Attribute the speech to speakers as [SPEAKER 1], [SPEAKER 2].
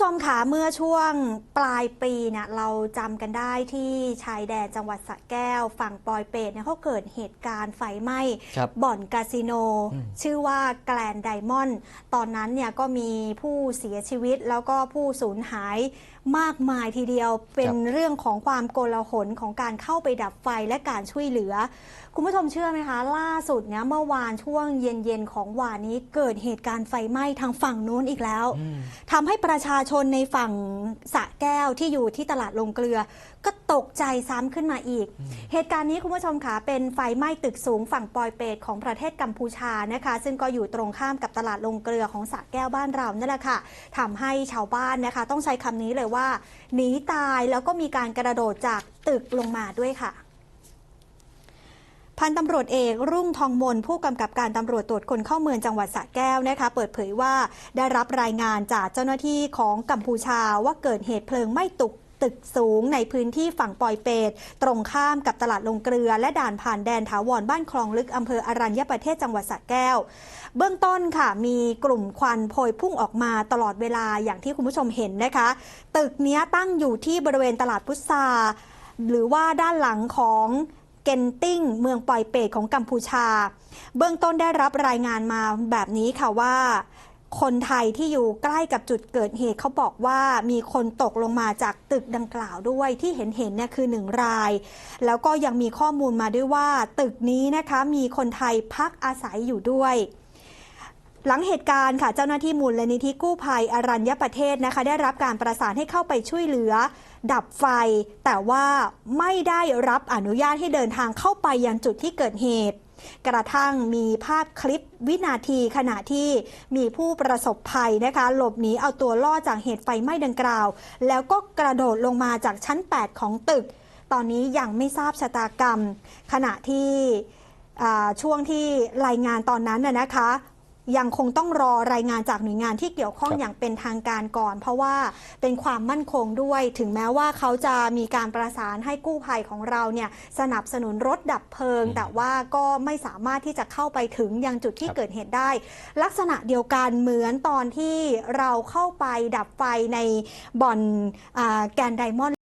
[SPEAKER 1] ชมคะเมื่อช่วงปลายปีเนี่ยเราจำกันได้ที่ชายแดนจังหวัดสระแก้ว ฝั่งปอยเปตเนี่ยเขาเกิดเหตุการณ์ไฟไหม้
[SPEAKER 2] ครับ
[SPEAKER 1] บ่อนคาสิโน
[SPEAKER 2] อืม
[SPEAKER 1] ชื่อว่าแกลนไดมอนด์ตอนนั้นเนี่ยก็มีผู้เสียชีวิตแล้วก็ผู้สูญหายมากมายทีเดียวเป็นเรื่องของความโกลาหลของการเข้าไปดับไฟและการช่วยเหลือ คุณผู้ชมเชื่อไหมคะ ล่าสุดเนี่ยเมื่อวานช่วงเย็นๆของวานนี้เกิดเหตุการณ์ไฟไหม้ทางฝั่งนู้นอีกแล้ว
[SPEAKER 2] อืม
[SPEAKER 1] ทำให้ประชาชนในฝั่งสระแก้วที่อยู่ที่ตลาดลงเกลือ ก็ตกใจซ้ำขึ้นมาอีก เหตุการณ์นี้คุณผู้ชมคะเป็นไฟไหม้ตึกสูงฝั่งปอยเปตของประเทศกัมพูชานะคะ ซึ่งก็อยู่ตรงข้ามกับตลาดลงเกลือของสระแก้วบ้านเรานั่นแหละค่ะทำให้ชาวบ้านนะคะ ต้องใช้คำนี้เลยว่าหนีตายแล้วก็มีการกระโดดจากตึกลงมาด้วยค่ะ พันตำรวจเอกรุ่งทองมนผู้กำกับการตำรวจตรวจคนเข้าเมืองจังหวัดสระแก้วนะคะ เปิดเผยว่าได้รับรายงานจากเจ้าหน้าที่ของกัมพูชาว่าเกิดเหตุเพลิงไหม้ตุกตึกสูงในพื้นที่ฝั่งปอยเปตตรงข้ามกับตลาดลงเกลือ และด่านผ่านแดนถาวรบ้านคลองลึกอำเภออรัญญประเทศจังหวัดสระแก้ว เบื้องต้นค่ะมีกลุ่มควันโพยพุ่งออกมาตลอดเวลาอย่างที่คุณผู้ชมเห็นนะคะ ตึกนี้ตั้งอยู่ที่บริเวณตลาดพุทราหรือว่าด้านหลังของ เกนติ้ง เมืองปอยเปตของกัมพูชา เบื้องต้นได้รับรายงานมาแบบนี้ค่ะว่า คนไทยที่อยู่ใกล้กับจุดเกิดเหตุเขาบอกว่ามีคนตกลงมาจากตึกดังกล่าวด้วยที่เห็นเห็นเนี่ยคือหนึ่งราย แล้วก็ยังมีข้อมูลมาด้วยว่า ตึกนี้นะคะมีคนไทยพักอาศัยอยู่ด้วย หลังเหตุการณ์ค่ะเจ้าหน้าที่มูลลนิธิกู้ภัยอรัญญประเทศนะคะ ได้รับการประสานให้เข้าไปช่วยเหลือ ดับไฟ แต่ว่าไม่ได้รับอนุญาตให้เดินทางเข้าไปยังจุดที่เกิดเหตุ กระทั่งมีภาพคลิปวินาทีขณะที่มีผู้ประสบภัยนะคะ หลบหนีเอาตัวรอจากเหตุไฟไหม้ดังกล่าว แล้วก็กระโดดลงมาจากชั้น 8 ของตึก ตอนนี้ยังไม่ทราบชะตากรรม ขณะที่ช่วงที่รายงานตอนนั้นนะคะ ยังคงต้องรอรายงานจากหน่วยงานที่เกี่ยวข้อง
[SPEAKER 2] ครับ
[SPEAKER 1] อย่างเป็นทางการก่อน เพราะว่าเป็นความมั่นคงด้วย ถึงแม้ว่าเขาจะมีการประสานให้กู้ภัยของเราเนี่ยสนับสนุนรถดับเพลิงแต่ว่าก็ไม่สามารถที่จะเข้าไปถึงยังจุดที่
[SPEAKER 2] ครับ
[SPEAKER 1] เกิดเหตุได้ ลักษณะเดียวกันเหมือนตอนที่เราเข้าไปดับไฟในบ่อนอาแกนไดมอนด์